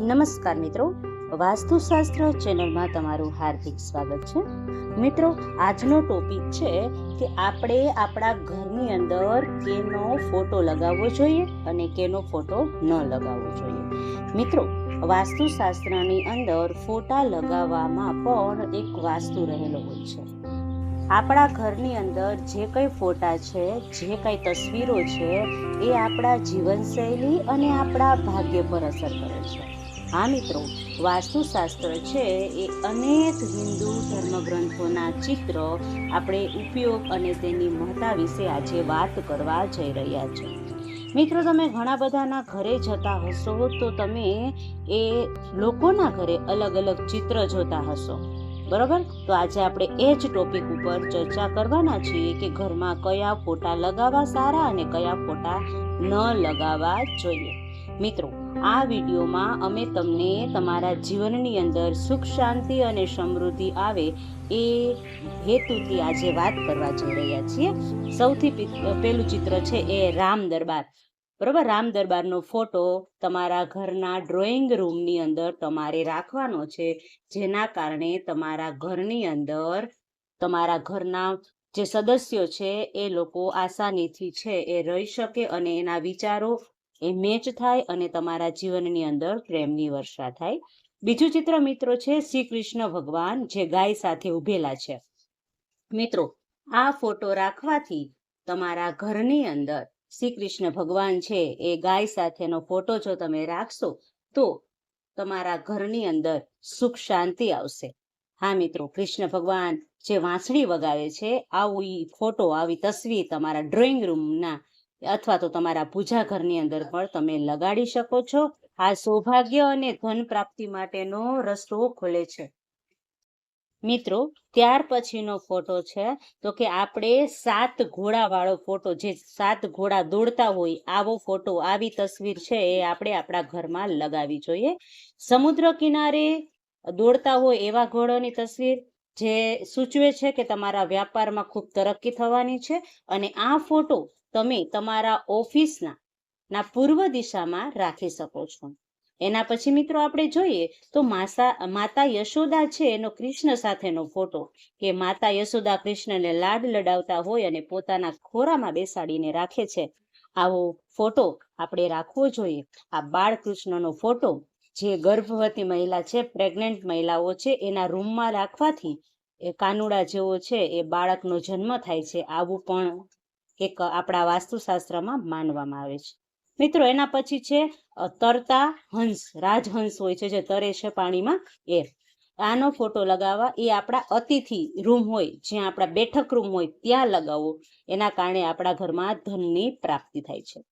નમસ્કાર મિત્રો. વાસ્તુશાસ્ત્ર ચેનલમાં તમારું હાર્દિક સ્વાગત છે. મિત્રો, આજનો ટોપિક છે કે આપણે આપણા ઘરની અંદર કેનો ફોટો લગાવવો જોઈએ અને કેનો ફોટો ન લગાવવો જોઈએ. મિત્રો, વાસ્તુશાસ્ત્રની અંદર ફોટા લગાવવામાં પણ એક વાસ્તુ રહેલો હોય છે. આપણા ઘરની અંદર જે કંઈ ફોટા છે, જે કંઈ તસવીરો છે, એ આપણા જીવનશૈલી અને આપણા ભાગ્ય પર અસર કરે છે. હા મિત્રો, વાસ્તુશાસ્ત્ર છે એ અનેક હિન્દુ ધર્મગ્રંથોના ચિત્ર આપણે ઉપયોગ અને તેની મહત્તા વિશે આજે વાત કરવા જઈ રહ્યા છે. મિત્રો, તમે ઘણા બધાના ઘરે જતા હશો તો તમે એ લોકોના ઘરે અલગ અલગ ચિત્ર જોતા હશો. બરોબર? તો આજે આપણે એ જ ટોપિક ઉપર ચર્ચા કરવાના છીએ કે ઘરમાં કયા ફોટા લગાવવા સારા અને કયા ફોટા ન લગાવવા જોઈએ. મિત્રો આ વિડીયોમાં અમે તમને તમારા જીવનની અંદર સુખ, શાંતિ અને સમૃદ્ધિ આવે એ હેતુથી આજે વાત કરવા જઈ રહ્યા છીએ. સૌથી પહેલું ચિત્ર છે એ રામ દરબાર. બરોબર? રામ દરબારનો ફોટો તમારા ઘરના ડ્રોઈંગ રૂમની અંદર તમારે રાખવાનો છે, જેના કારણે તમારા ઘરની અંદર તમારા ઘરના જે સદસ્યો છે એ લોકો આસાનીથી છે એ રહી શકે અને એના વિચારો એ મેચ થાય અને તમારા જીવનની અંદર પ્રેમની વર્ષા થાય. બીજું ચિત્ર મિત્રો છે શ્રી કૃષ્ણ ભગવાન જે ગાય સાથે ઉભેલા છે. મિત્રો, આ ફોટો રાખવાથી તમારા ઘરની અંદર શ્રી કૃષ્ણ ભગવાન છે, એ ગાય સાથેનો ફોટો જો તમે રાખશો, તો તમારા ઘરની અંદર સુખ શાંતિ આવશે. હા મિત્રો, કૃષ્ણ ભગવાન જે વાંસળી વગાવે છે, આવું ફોટો, આવી તસવીર તમારા ડ્રોઈંગ રૂમના અથવા તો તમારા પૂજા ઘરની અંદર પણ તમે લગાડી શકો છો. આ સૌભાગ્ય અને ધન પ્રાપ્તિ માટેનો રસ્તો ખોલે છે. મિત્રો, ત્યાર પછીનો ફોટો છે. તો કે આપણે સાત ઘોડા વાળો ફોટો, જે સાત ઘોડા દોડતા હોય, આવો ફોટો, આવી તસવીર છે એ આપણે આપણા ઘરમાં લગાવી જોઈએ. સમુદ્ર કિનારે દોડતા હોય એવા ઘોડોની તસવીર, જે સૂચવે છે કે તમારા વ્યાપારમાં ખૂબ તરક્કી થવાની છે. અને આ ફોટો તમે તમારા ઓફિસના, ના પૂર્વ દિશામાં રાખી શકો છો. એના પછી મિત્રો આપણે જોઈએ તો માસા, માતા યશોદા છે, એનો કૃષ્ણ સાથેનો ફોટો કે માતા યશોદા કૃષ્ણને લાડ લડાવતા હોય અને પોતાના ખોરામાં બેસાડીને રાખે છે. આવો ફોટો આપણે રાખવો જોઈએ. આ બાળકૃષ્ણનો ફોટો જે ગર્ભવતી મહિલા છે પ્રેગ્નેન્ટ મહિલાઓ છે, એના રૂમમાં રાખવાથી એ કાનુડા જેવો છે, એ બાળકનો જન્મ થાય છે. આવું પણ એક આપણા વાસ્તુશાસ્ત્રમાં માનવામાં આવે છે. મિત્રો, એના પછી છે તરતા હંસ, રાજહંસ હોય છે જે તરે છે પાણીમાં એ. આનો ફોટો લગાવવા, એ આપણા અતિથિ રૂમ હોય, જ્યાં આપણા બેઠક રૂમ હોય, ત્યાં લગાવવો. એના કારણે આપણા ઘરમાં ધનની પ્રાપ્તિ થાય છે.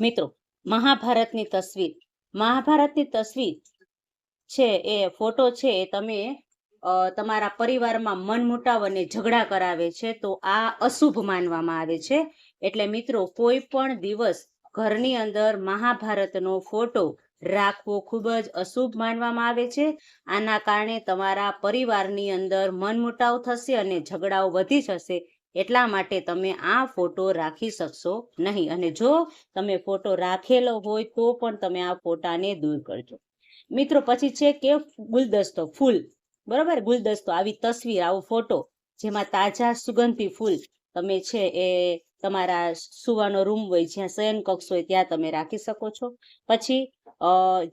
મિત્રો, મહાભારતની તસવીર. મહાભારતની તસવીર છે, એ ફોટો છે, એ તમે તમારા પરિવારમાં મનમુટાવ અને ઝઘડા કરાવે છે, તો આ અશુભ માનવામાં આવે છે. એટલે મિત્રો, કોઈ પણ દિવસ ઘરની અંદર મહાભારતનો ફોટો રાખવો ખૂબ જ અશુભ માનવામાં આવે છે. આના કારણે તમારા પરિવારની અંદર મનમુટાવ થશે અને ઝઘડાઓ વધી જશે, એટલા માટે તમે આ ફોટો રાખી શકશો નહીં. અને જો તમે ફોટો રાખેલો હોય, તો પણ તમે આ ફોટાને દૂર કરજો. મિત્રો, પછી છે કે ગુલદસ્તો, ફૂલ. બરોબર? ગુલદસ્તો, આવી તસવીર, આવો ફોટો, જેમાં તાજા સુગંધી ફૂલ તમે છે એ તમારા સુવાનો રૂમ હોય, જ્યાં શયન કક્ષ હોય, ત્યાં તમે રાખી શકો છો. પછી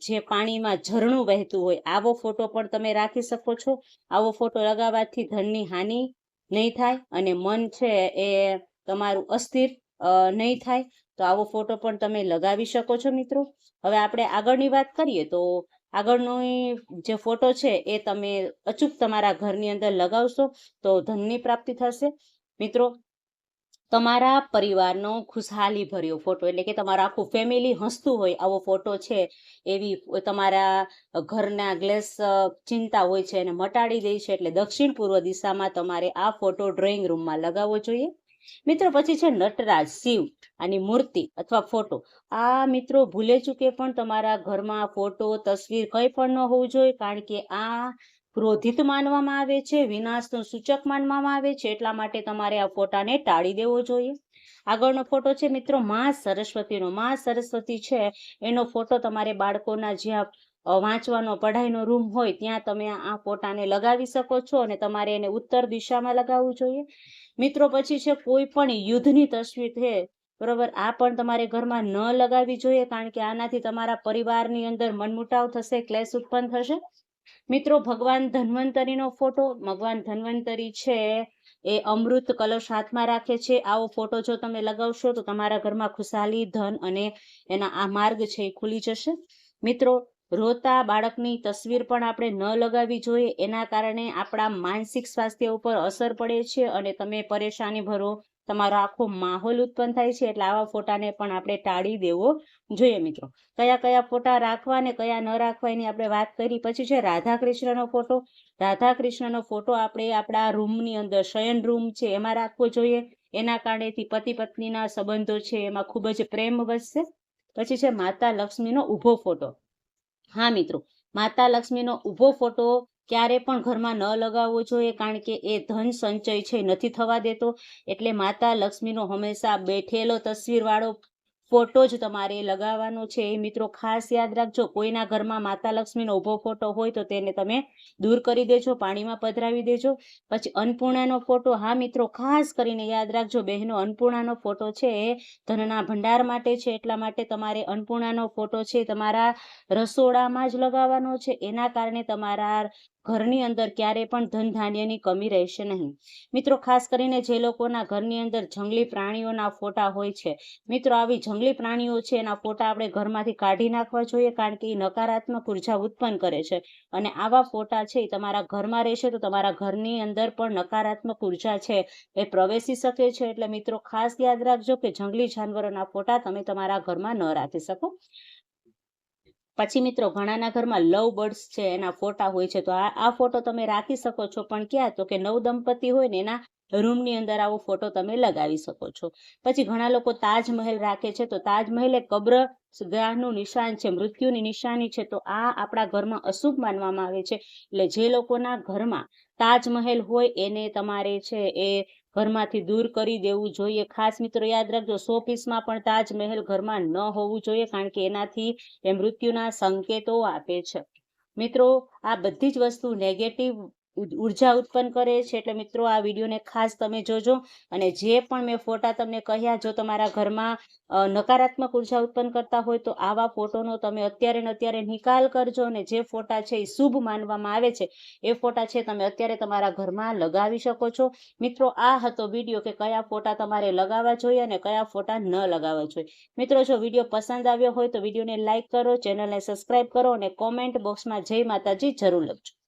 જે પાણીમાં ઝરણું વહેતું હોય, આવો ફોટો પણ તમે રાખી શકો છો. આવો ફોટો લગાવવાથી ધનની હાનિ નહીં થાય અને મન છે એ તમારું અસ્થિર નહીં થાય. તો આવો ફોટો પણ તમે લગાવી શકો છો મિત્રો. હવે આપણે આગળની વાત કરીએ તો આગળનો જે ફોટો છે એ તમે અચૂક તમારા ઘરની અંદર લગાવશો તો ધનની પ્રાપ્તિ થશે. મિત્રો, તમારા પરિવારનો ખુશહાલી ભર્યો ફોટો, એટલે કે તમારું આખું ફેમિલી હસતું હોય આવો ફોટો છે, એવી તમારા ઘરના ગ્લેસ ચિંતા હોય છે એને મટાડી દે છે, એટલે દક્ષિણ પૂર્વ દિશામાં તમારે આ ફોટો ડ્રોઈંગ રૂમમાં લગાવવો જોઈએ. મિત્રો, પછી છે નટરાજ, શિવ આની મૂર્તિ અથવા ફોટો. આ મિત્રો ભૂલે ચૂકે પણ તમારા ઘરમાં ફોટો, તસવીર કંઈ પણ ન હોવું જોઈએ, કારણ કે આ ક્રોધિત માનવામાં આવે છે, વિનાશનું સૂચક માનવામાં આવે છે, એટલા માટે તમારે આ ફોટાને ટાળી દેવો જોઈએ. આગળનો ફોટો છે મિત્રો, મા સરસ્વતીનો. મા સરસ્વતી છે, એનો ફોટો તમારે બાળકોના જ્યાં વાંચવાનો, પઢાઈનો રૂમ હોય, ત્યાં તમે આ ફોટાને લગાવી શકો છો અને તમારે એને ઉત્તર દિશામાં લગાવવું જોઈએ. મિત્રો, પછી છે, કોઈ પણ યુદ્ધની તસવીર છે, બરોબર, આ પણ તમારે ઘરમાં ન લગાવવી જોઈએ, કારણ કે આનાથી તમારા પરિવારની અંદર મનમુટાવ થશે, ક્લેશ ઉત્પન્ન થશે. મિત્રો, ભગવાન ધન્વંતરીનો ફોટો, ભગવાન ધન્વંતરી છે, એ અમૃત કલશ હાથમાં રાખે છે. આવો ફોટો જો તમે લગાવશો, તો તમારા ઘરમાં ખુશાલી, ધન અને એના આ માર્ગ છે, એ ખુલી જશે. મિત્રો રોતા બાળકની તસવીર પણ આપણે ન લગાવવી જોઈએ. એના કારણે આપણા માનસિક સ્વાસ્થ્ય ઉપર અસર પડે છે અને તમે પરેશાની ભરો. તમારો આખો માહોલ ઉત્પન્ન થાય છે. એટલે આવા ફોટાને પણ આપણે ટાળી દેવો જોઈએ મિત્રો. કયા કયા ફોટા રાખવા ને કયા ન રાખવા એની આપણે વાત કરી. પછી છે રાધા કૃષ્ણનો ફોટો. રાધા કૃષ્ણનો ફોટો આપણે આપણા રૂમની અંદર, શયન રૂમ છે, એમાં રાખવો જોઈએ. એના કારણેથી પતિ પત્નીના સંબંધો છે, એમાં ખૂબ જ પ્રેમ વધશે. પછી છે માતા લક્ષ્મીનો ઊભો ફોટો. હા, મિત્રો. માતા લક્ષ્મીનો ઊભો ફોટો ક્યારે પણ ઘરમાં ન લગાવવો જોઈએ, કારણ કે એ ધન સંચય છે, નથી થવા દેતો. એટલે માતા લક્ષ્મીનો હંમેશા બેઠેલો તસવીરવાળો ફોટો જ તમારે લગાવવાનો છે. એ મિત્રો ખાસ યાદ રાખજો, કોઈના ઘરમાં માતા લક્ષ્મીનો ઊભો ફોટો હોય તો તેને તમે દૂર કરી દેજો, પાણીમાં પધરાવી દેજો. પછી અન્નપૂર્ણાનો ફોટો, હા મિત્રો, ખાસ કરીને યાદ રાખજો, બહેનો, અન્નપૂર્ણાનો ફોટો છે એ ધનના ભંડાર માટે છે. એટલા માટે તમારે અન્નપૂર્ણાનો ફોટો છે તમારા રસોડામાં જ લગાવવાનો છે. એના કારણે તમારા ઘરની અંદર ક્યારે પણ ધન ધાન્યની કમી રહેશે નહીં. મિત્રો, ખાસ કરીને જે લોકોના ઘરની અંદર જંગલી પ્રાણીઓના ફોટા હોય છે, મિત્રો, આવી જંગલી પ્રાણીઓ છે, એના ફોટા આપણે ઘરમાંથી કાઢી નાખવા જોઈએ કારણ કે એ નકારાત્મક ઊર્જા ઉત્પન્ન કરે છે. અને આવા ફોટા છે, એ તમારા ઘરમાં રહેશે તો તમારા ઘરની અંદર પણ નકારાત્મક ઊર્જા છે, એ પ્રવેશી શકે છે. એટલે મિત્રો, ખાસ યાદ રાખજો કે જંગલી જાનવરોના ફોટા તમે તમારા ઘરમાં ન રાખી શકો. પછી મિત્રો ઘણાના ઘરમાં લવ બર્ડ્સ છે, એના ફોટા હોય છે, તો આ ફોટો તમે રાખી શકો છો, પણ ક્યાં? તો કે નવ દંપતી હોય ને એના રૂમની અંદર આવો ફોટો તમે લગાવી શકો છો. પછી ઘણા લોકો તાજમહેલ રાખે છે, તો તાજમહેલ એ કબ્ર ગાહનું નિશાન છે, મૃત્યુની નિશાની છે, તો આ આપણા ઘરમાં અશુભ માનવામાં આવે છે. એટલે જે લોકોના ઘરમાં તાજમહેલ હોય, એને તમારે છે એ ઘરમાંથી દૂર કરી દેવું જોઈએ. ખાસ મિત્રો યાદ રાખજો સો પીસમાં પણ તાજમહેલ ઘરમાં ન હોવું જોઈએ, કારણ કે એનાથી એ મૃત્યુના સંકેતો આપે છે. મિત્રો, આ બધી જ વસ્તુ નેગેટિવ ઊર્જા ઉત્પન્ન કરે છે. એટલે મિત્રો, આ વિડીયોને ખાસ તમે જોજો અને જે પણ મેં ફોટા તમને કહ્યા, જો તમારા ઘરમાં નકારાત્મક ઊર્જા ઉત્પન્ન કરતા હોય, તો આવા ફોટોનો તમે અત્યારે ને અત્યારે નિકાલ કરજો અને જે ફોટા છે એ શુભ માનવામાં આવે છે, એ ફોટા છે તમે અત્યારે તમારા ઘરમાં લગાવી શકો છો. મિત્રો, આ હતો વીડિયો કે કયા ફોટા તમારે લગાવવા જોઈએ અને કયા ફોટા ન લગાવવા જોઈએ. મિત્રો, જો વીડિયો પસંદ આવ્યો હોય તો વિડીયોને લાઇક કરો, ચેનલને સબસ્ક્રાઇબ કરો અને કોમેન્ટ બોક્સમાં જય માતાજી જરૂર લખજો.